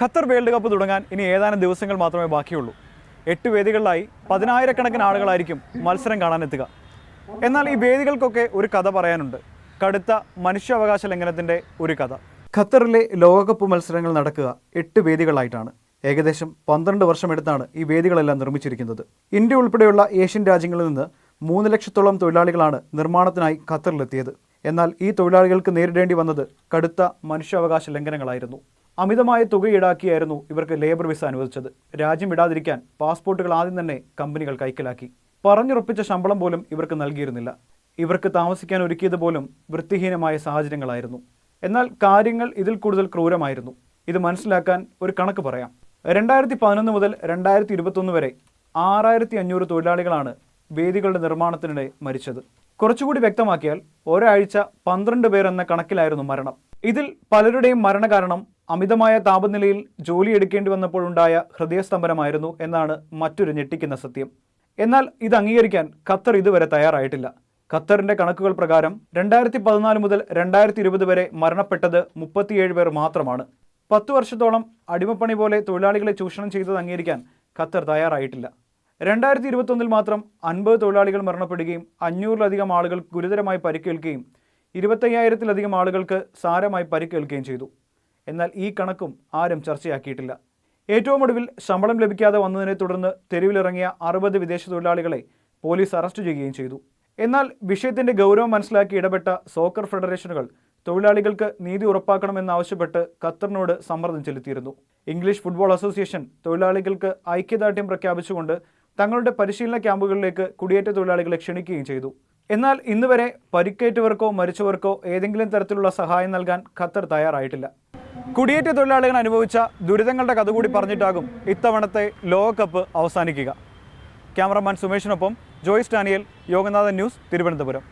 Qatar world cup തുടങ്ങാൻ ഇനി ഏതാനും ദിവസങ്ങൾ മാത്രമേ ബാക്കിയുള്ളൂ. എട്ട് വേദികളിലായി പതിനായിരക്കണക്കിന് ആളുകളായിരിക്കും മത്സരം കാണാനെത്തുക. എന്നാൽ ഈ വേദികൾക്കൊക്കെ ഒരു കഥ പറയാനുണ്ട്. കടുത്ത മനുഷ്യാവകാശ ലംഘനത്തിന്റെ ഒരു കഥ. ഖത്തറിലെ ലോകകപ്പ് മത്സരങ്ങൾ നടക്കുക എട്ട് വേദികളായിട്ടാണ്. ഏകദേശം പന്ത്രണ്ട് വർഷമെടുത്താണ് ഈ വേദികളെല്ലാം നിർമ്മിച്ചിരിക്കുന്നത്. ഇന്ത്യ ഉൾപ്പെടെയുള്ള ഏഷ്യൻ രാജ്യങ്ങളിൽ നിന്ന് മൂന്ന് ലക്ഷത്തോളം തൊഴിലാളികളാണ് നിർമ്മാണത്തിനായി ഖത്തറിലെത്തിയത്. എന്നാൽ ഈ തൊഴിലാളികൾക്ക് നേരിടേണ്ടി വന്നത് കടുത്ത മനുഷ്യാവകാശ ലംഘനങ്ങളായിരുന്നു. അമിതമായ തുക ഈടാക്കിയായിരുന്നു ഇവർക്ക് ലേബർ വിസ അനുവദിച്ചത്. രാജ്യം വിടാതിരിക്കാൻ പാസ്പോർട്ടുകൾ ആദ്യം തന്നെ കമ്പനികൾ കൈക്കലാക്കി. പറഞ്ഞുറപ്പിച്ച ശമ്പളം പോലും ഇവർക്ക് നൽകിയിരുന്നില്ല. ഇവർക്ക് താമസിക്കാൻ ഒരുക്കിയത് പോലും വൃത്തിഹീനമായ സാഹചര്യങ്ങളായിരുന്നു. എന്നാൽ കാര്യങ്ങൾ ഇതിൽ കൂടുതൽ ക്രൂരമായിരുന്നു. ഇത് മനസ്സിലാക്കാൻ ഒരു കണക്ക് പറയാം. രണ്ടായിരത്തി പതിനൊന്ന് മുതൽ രണ്ടായിരത്തി ഇരുപത്തൊന്ന് വരെ ആറായിരത്തി അഞ്ഞൂറ് തൊഴിലാളികളാണ് വേദികളുടെ നിർമ്മാണത്തിനിടെ മരിച്ചത്. കുറച്ചുകൂടി വ്യക്തമാക്കിയാൽ ഒരാഴ്ച പന്ത്രണ്ട് പേർ എന്ന കണക്കിലായിരുന്നു മരണം. ഇതിൽ പലരുടെയും മരണകാരണം അമിതമായ താപനിലയിൽ ജോലി എടുക്കേണ്ടി വന്നപ്പോഴുണ്ടായ ഹൃദയസ്തംഭനമായിരുന്നു എന്നാണ് മറ്റൊരു ഞെട്ടിക്കുന്ന സത്യം. എന്നാൽ ഇത് അംഗീകരിക്കാൻ ഖത്തർ ഇതുവരെ തയ്യാറായിട്ടില്ല. ഖത്തറിന്റെ കണക്കുകൾ പ്രകാരം രണ്ടായിരത്തി പതിനാല് മുതൽ രണ്ടായിരത്തി ഇരുപത് വരെ മരണപ്പെട്ടത് മുപ്പത്തിയേഴ് പേർ മാത്രമാണ്. പത്ത് വർഷത്തോളം അടിമപ്പണി പോലെ തൊഴിലാളികളെ ചൂഷണം ചെയ്തത് അംഗീകരിക്കാൻ ഖത്തർ തയ്യാറായിട്ടില്ല. രണ്ടായിരത്തി ഇരുപത്തൊന്നിൽ മാത്രം അൻപത് തൊഴിലാളികൾ മരണപ്പെടുകയും അഞ്ഞൂറിലധികം ആളുകൾ ഗുരുതരമായി പരിക്കേൽക്കുകയും ഇരുപത്തയ്യായിരത്തിലധികം ആളുകൾക്ക് സാരമായി പരിക്കേൽക്കുകയും ചെയ്തു. എന്നാൽ ഈ കണക്കും ആരും ചർച്ചയാക്കിയിട്ടില്ല. ഏറ്റവും ഒടുവിൽ ശമ്പളം ലഭിക്കാതെ വന്നതിനെ തുടർന്ന് തെരുവിലിറങ്ങിയ അറുപത് വിദേശ തൊഴിലാളികളെ പോലീസ് അറസ്റ്റ് ചെയ്യുകയും ചെയ്തു. എന്നാൽ വിഷയത്തിന്റെ ഗൗരവം മനസ്സിലാക്കി ഇടപെട്ട സോക്കർ ഫെഡറേഷനുകൾ തൊഴിലാളികൾക്ക് നീതി ഉറപ്പാക്കണമെന്നാവശ്യപ്പെട്ട് ഖത്തറിനോട് സമ്മർദ്ദം ചെലുത്തിയിരുന്നു. ഇംഗ്ലീഷ് ഫുട്ബോൾ അസോസിയേഷൻ തൊഴിലാളികൾക്ക് ഐക്യദാർഢ്യം പ്രഖ്യാപിച്ചുകൊണ്ട് തങ്ങളുടെ പരിശീലന ക്യാമ്പുകളിലേക്ക് കുടിയേറ്റ തൊഴിലാളികളെ ക്ഷണിക്കുകയും ചെയ്തു. എന്നാൽ ഇന്നുവരെ പരിക്കേറ്റവർക്കോ മരിച്ചവർക്കോ ഏതെങ്കിലും തരത്തിലുള്ള സഹായം നൽകാൻ ഖത്തർ തയ്യാറായിട്ടില്ല. കുടിയേറ്റ തൊഴിലാളികൾ അനുഭവിച്ച ദുരിതങ്ങളുടെ കഥ കൂടി പറഞ്ഞിട്ടാകും ഇത്തവണത്തെ ലോകകപ്പ് അവസാനിക്കുക. Cameraman സുമേഷിനൊപ്പം Joyce Daniel Yoganathan news Thiruvananthapuram.